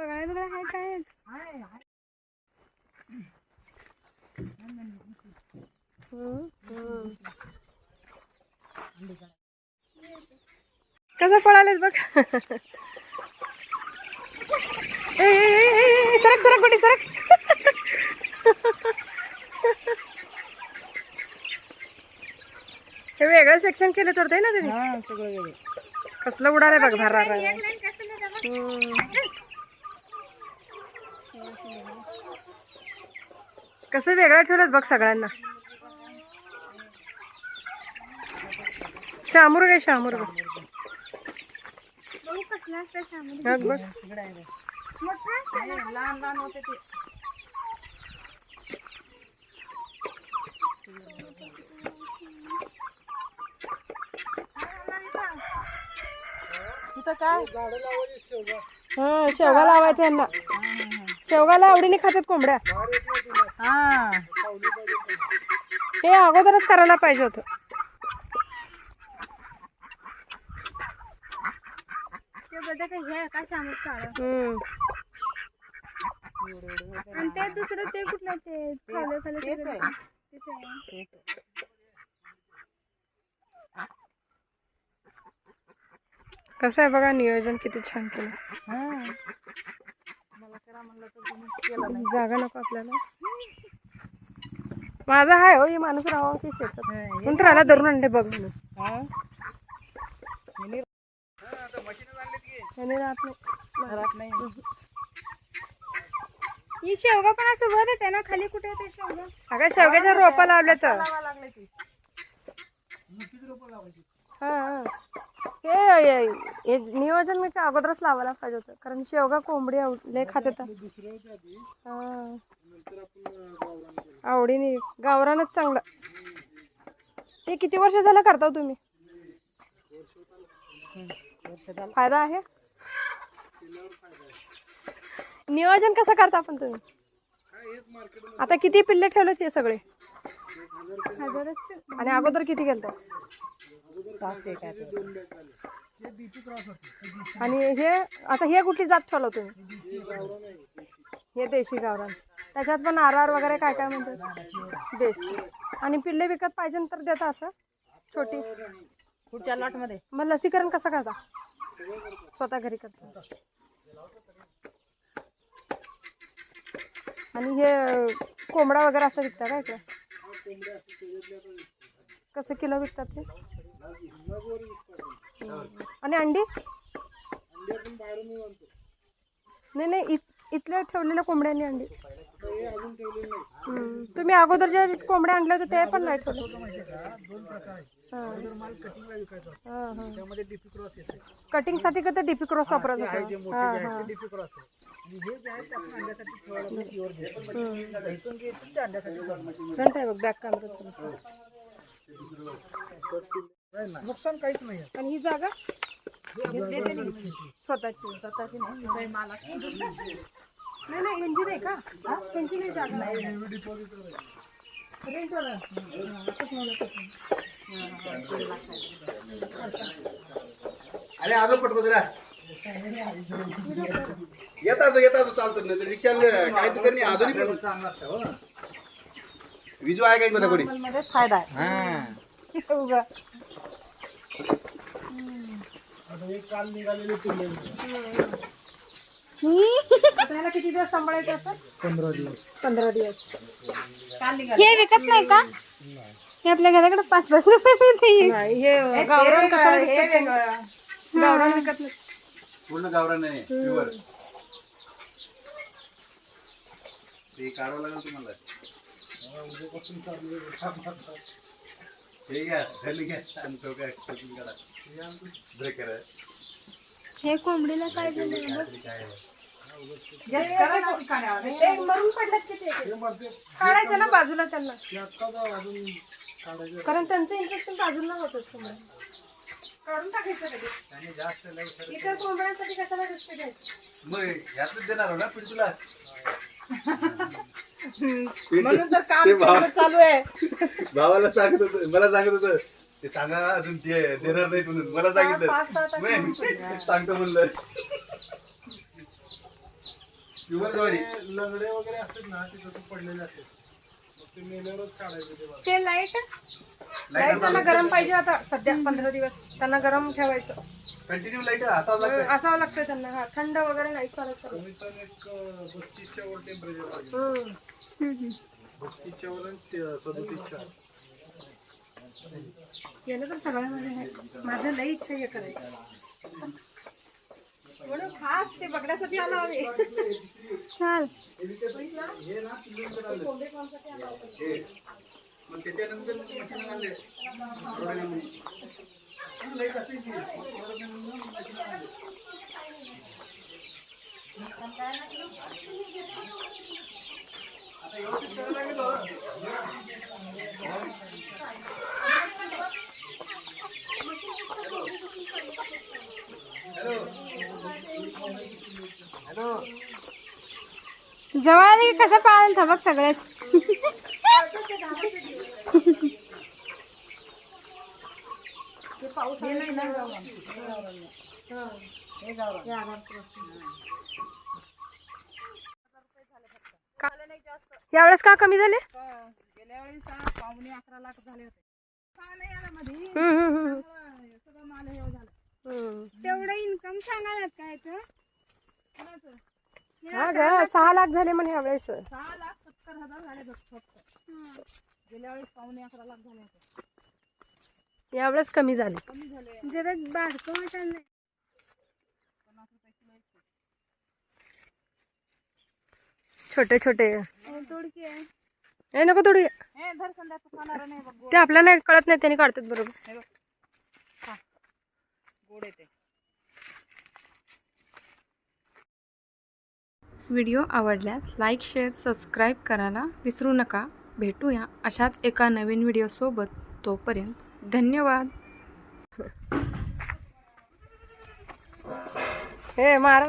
बघा बघा काय. कसं पळालेत बघ? सरक सरक कुठे सरक. हे वेगळं सेक्शन केलं तर ना त्यांनी हा सगळं वेगळं. कसलं उडालंय बघ भरा कसं वेगळं ठेवलं बघ सगळ्यांना. शामूर काय शामूर बघ बघू. लहान लहान होते ते तिथं काय? हा शेवगा लावायचं यांना. शेवगाला आवडीने खातात कोंबड्या. हा. हे अगोदरच करायला पाहिजे होतं. ते बदक हे आहे का सामोर काळं हम्म. आणि ते दुसरं ते कुठलं ते खालं खालं तेच ते आहे. तेच आहे. कसं आहे बघा नियोजन किती छान केलं. हा. करा म्हणलं तर तुम्ही केलं नाही. जागा नको आपल्याला. माझा हाय हो हे माणूस राहावं की शेतात. हा, हे- म्हणून तर आला धरून आणले बघ म्हणून. हा? राहत नाही. घरात नाही. ही शेवगा पण असं वर येते ना खाली कुठे येते शेवगा? अगं शेवग्याच्या रोपा लावल्या तर. हा. हे हे- हे नियोजन मी काय अगोदरच लावायला पाहिजे होतं. कारण शेवगा कोंबडी आवडले खाते तर. आवडीने. गावरानच चांगलं. ते किती वर्ष झालं करता हो तुम्ही? फायदा आहे? नियोजन कसं करता पण तुम्ही? आता किती पिल्ले ठेवले ते सगळे? आणि अगोदर किती गेलं सहाशे काय ते. आणि हे आता हे कुठली जात ठेवलं तुम्ही? हे देशी गावरान. त्याच्यात पण आर आर वगैरे काय काय म्हणतात? देशी. आणि पिल्ले विकत पाहिजे तर देता असं? छोटी? पुढच्या लॉटमध्ये. मग लसीकरण कसं करता? स्वतः घरी करता. आणि हे कोंबडा वगैरे असं विकता का इकडे? कसं किलो विकतात ते. आणि अंडी? नाही नाही इथल्या ठेवलेल्या कोंबड्यांनी अंडी हम्म. तुम्ही अगोदर जे कोंबड्या आणल्या होत्या ते पण नाही ठेवले हां. हां हां. त्यामध्ये डीपी क्रॉस येते कटिंगसाठी का डीपी क्रॉस वापरत होता? हा हा. डीपी क्रॉस आणि हे जे आहे ते आपण अंड्यासाठी ठेवायला प्युअर घेतो. इथून घेतो ते अंड्यासाठी ठेवायला. फ्रंट आहे बघ बॅक कॅमेरा नुकसान काहीच नाही आणि ही जागा? स्वतःची स्वतःची नाही माल. नाही नाही यांची नाही का? त्यांची नाही जागा. अरे आलो पटको तुला. येतात येतात चालतं. नाही तर विचारले काय तर त्यांनी अजूनही पण विजू आहे कोणत्या कोणी? फायदा आहे. हा. उगा. आता ह्याला किती दिवस सांभाळायचं असं? पंधरा दिवस. पंधरा दिवस. हे विकत नाही का? हे आपल्या घराकडे पाच पाच रुपये हे गावरान कशाला हे विकतात ते? वेगळं. गावरान विकत नाही. पूर्ण गावरान नाही प्युअर. ते काढावं लागेल तुम्हाला. हे घ्या घ्या. आणि तो काय कटिंग करा ब्रेकर आहे. हे कोंबडीला काय झालं? बघ. ते मरून की ते? काढायचं ना बाजूला त्यांना. कारण त्यांचं इन्फेक्शन बाजूला होतच कोंबड्या काढून टाकायचं लगेच. इतर कोंबड्यांसाठी कशाला रिस्क घ्यायचं मग यातलं देणार हो ना पण तुला? म्हणून तर काम तेवढं चालू आहे. भावाला सांगत होत मला सांगत होत ते सांगा अजून ते देणार नाही म्हणून. मला सांगितलं. मी सांगतो म्हणलं. प्युअर लंगडे वगैरे असतात ना ते तसं पडलेले असतात. मग ते मेल्यावरच काढायचं ते बाजूला. ते लाइट लाइट त्यांना गरम पाहिजे आता सध्या पंधरा दिवस. त्यांना गरम ठेवायचं. कंटिन्यू लाइट असावं लागतं असावं लागतं त्यांना हा थंड वगैरे नाही चालत त्यांना. कमीत कमी एक अं, बत्तीसच्या वर टेम्परेचर पाहिजे. हम्म. बत्तीसच्या वर आणि ते- सदोतीसच्या. केलं तर सगळ्यामध्ये आहे. माझं लई इच्छा आहे करायचं म्हणून खास ते बघण्यासाठी आलो आम्ही. चाल. हे ना किलोमीटर आलं. हे. मग त्याच्यानंतर मशीन आणले रोडण्यामध्ये. लाइट असते की. रोडण्यामधून मशीन आणले. आता व्यवस्थित करायला लागेल हो. हॅलो हॅलो जवळ आले की कसं पाळलं था बघ सगळेच. यावेळेस का कमी झाले? गेल्या पावणे अकरा लाख झाले होते तेवढं इन्कम सांगायला काय तर? हा ग सहा लाख झाले म्हणे यावेळेस. सहा लाख सत्तर हजार झाले बघ फक्त. हं. गेल्या वेळेस पावणे अकरा लाख झाले होते. यावेळेस कमी झाले. कमी झाले. जरा बारकं वाटत नाही छोटे छोटे. हे नको थोडी हे धर संध्या तू खाणार नाही बघ गोड ते आपल्याला कळत नाही त्यांनी काढतात बरोबर. हे. गोड येते व्हिडिओ आवडल्यास लाईक शेअर सबस्क्राईब करायला विसरू नका. भेटूया अशाच एका नवीन व्हिडिओसोबत तोपर्यंत धन्यवाद. हे मार